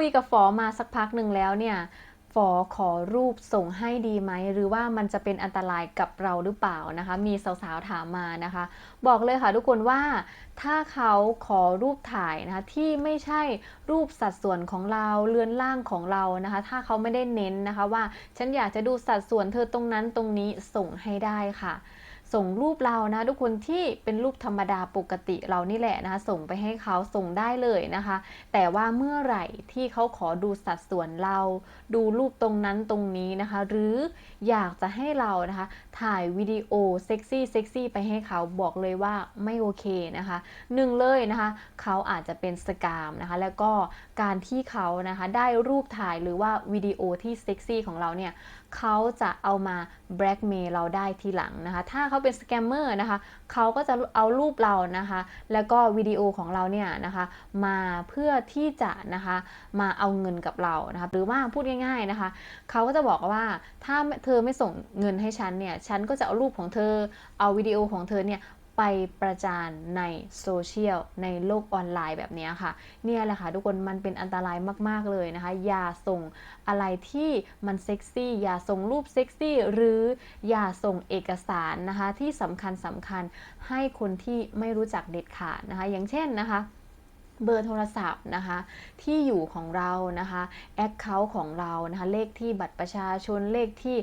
คุยกับฝอมาสักพักหนึ่งแล้วเนี่ยฝอขอรูปส่งให้ดีไหม หรือว่ามันจะเป็นอันตรายกับเราหรือเปล่านะคะ มีสาวๆถามมานะคะ บอกเลยค่ะทุกคนว่าถ้าเขาขอรูปถ่ายนะคะที่ไม่ใช่รูปสัดส่วนของเราเรือนร่างของเรานะคะ ถ้าเขาไม่ได้เน้นนะคะว่าฉันอยากจะดูสัดส่วนเธอตรงนั้นตรงนี้ส่งให้ได้ค่ะ ส่งรูปเรานะทุกคนที่เป็นรูปธรรมดาปกติเรานี่แหละนะคะส่งไปให้เขาส่งได้เลยนะคะ แต่ว่าเมื่อไหร่ที่เขาขอดูสัดส่วนเรา ดูรูปตรงนั้นตรงนี้นะคะ หรืออยากจะให้เรานะคะ ถ่ายวิดีโอเซ็กซี่เซ็กซี่ไปให้เขาบอกเลยว่าไม่โอเคนะคะหนึ่งเลยนะคะเขาอาจจะเป็นสกามนะคะ แล้วก็การที่เขานะคะได้รูปถ่ายหรือว่าวิดีโอที่เซ็กซี่ของเราเนี่ยเขาจะเอามาแบล็กเมย์เราได้ทีหลังนะคะ ถ้าเขาเป็นสแกมเมอร์นะคะเขาก็จะเอารูปเรานะคะ แล้วก็วิดีโอของเราเนี่ยนะคะ มาเพื่อที่จะนะคะมาเอาเงินกับเรานะคะหรือว่าพูดง่ายๆนะคะเขาก็จะบอกว่าถ้าเธอไม่ส่งเงินให้ฉันเนี่ยฉันก็จะเอารูปของเธอเอาวิดีโอของเธอเนี่ย ไปประจานในโซเชียลในโลกออนไลน์แบบนี้ค่ะ เนี่ยแหละค่ะทุกคนมันเป็นอันตรายมาก ๆ เลยนะคะ อย่าส่งอะไรที่มันเซ็กซี่ อย่าส่งรูปเซ็กซี่ หรืออย่าส่งเอกสารนะคะที่สำคัญสำคัญให้คนที่ไม่รู้จักเด็ดขาดนะคะ อย่างเช่นนะคะ เบอร์โทรศัพท์นะคะที่อยู่ของเรานะคะแอคเคาท์ของเรานะคะเลขที่บัตรประชาชนเลขที่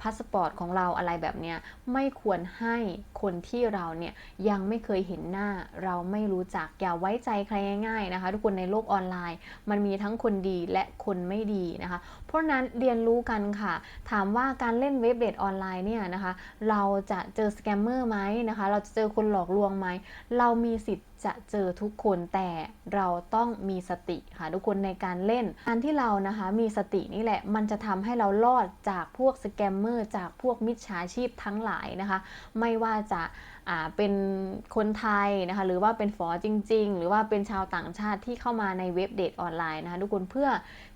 พาสปอร์ตของเราอะไรแบบเนี้ยไม่ควรให้คนที่เราเนี่ยยังไม่เคยเห็นหน้าเราไม่รู้จักอย่าไว้ใจใครง่ายๆนะคะทุกคนในโลกออนไลน์ มันมีทั้งคนดีและคนไม่ดีนะคะ เพราะนั้นเรียนรู้กันค่ะ ถามว่าการเล่นเว็บเดทออนไลน์เนี่ยนะคะเราจะเจอสแกมเมอร์ไหมนะคะเราจะเจอคนหลอกลวงไหมเรามีสิทธิ์จะเจอทุกคนแต่เราต้องมีสติค่ะทุกคนในการเล่นการที่เรานะคะมีสตินี่แหละ มันจะทำให้เรารอดจากพวกสแกมเมอร์จากพวกมิจฉาชีพทั้งหลายนะคะ ไม่ว่าจะเป็นคนไทยนะคะหรือว่าเป็นฝอจริง ๆ หรือว่าเป็นชาวต่างชาติที่เข้ามาในเว็บเดทออนไลน์นะคะทุกคนเพื่อ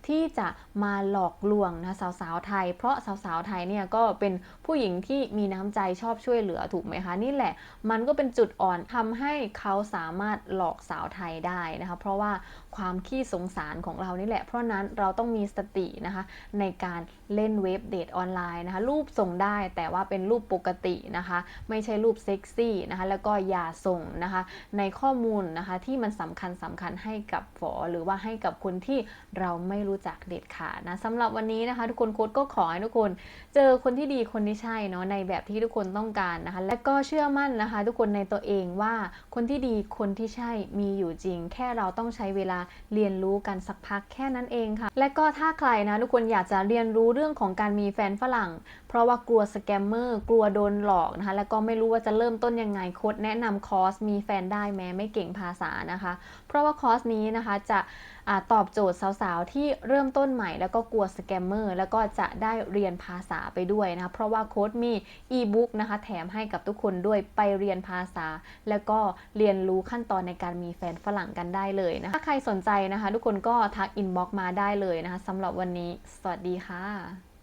ที่จะมาหลอกลวงนะสาวๆไทย เพราะสาวๆไทยเนี่ยก็เป็นผู้หญิงที่มีน้ำใจชอบช่วยเหลือถูกไหมคะนี่แหละ มันก็เป็นจุดอ่อนทำให้เขาสามารถหลอกสาวไทยได้นะคะ เพราะว่าความขี้สงสารของเรานี่แหละ เพราะนั้นเราต้องมีสตินะคะในการเล่นเว็บเดทออนไลน์นะคะ รูปส่งได้แต่ว่าเป็นรูปปกตินะคะ ไม่ใช่รูปเซ็กซี่นะคะแล้วก็อย่าส่งนะคะ ในข้อมูลนะคะที่มันสำคัญสำคัญให้กับฝอหรือว่าให้กับคนที่เราไม่รู้จักเด็ดขาดนะสำหรับวันนี้นะคะ ทุกคนโค้ดก็ขอให้ทุกคน เจอคนที่ดีคนที่ใช่เนาะในแบบที่ทุกคนต้องการนะคะ และก็เชื่อมั่นนะคะ ทุกคนในตัวเองว่าคนที่ดีคนที่ใช่มีอยู่จริง แค่เราต้องใช้เวลาเรียนรู้กันสักพักแค่นั้นเองค่ะ และก็ถ้าใครนะทุกคนอยากจะเรียนรู้เรื่องของการมีแฟนฝรั่ง เพราะว่ากลัวสแกมเมอร์กลัวโดนหลอกนะคะแล้วก็ไม่รู้ว่าจะเริ่มต้นยังไงโค้ดแนะนำคอร์สมีแฟนได้แม้ไม่เก่งภาษานะคะ เพราะว่าคอร์สนี้นะคะจะ ตอบโจทย์สาวๆ ที่เริ่มต้นใหม่แล้วก็กลัวสแกมเมอร์แล้วก็จะได้เรียนภาษาไปด้วยนะเพราะว่าโค้ดมีอีบุ๊กนะคะแถมให้กับทุกคนด้วยไปเรียนภาษา แล้วก็เรียนรู้ขั้นตอนในการมีแฟนฝรั่งกันได้เลยนะถ้าใครสนใจนะคะ ทุกคนก็ทักอินบ็อกมาได้เลยนะคะสำหรับวันนี้ สวัสดีค่ะ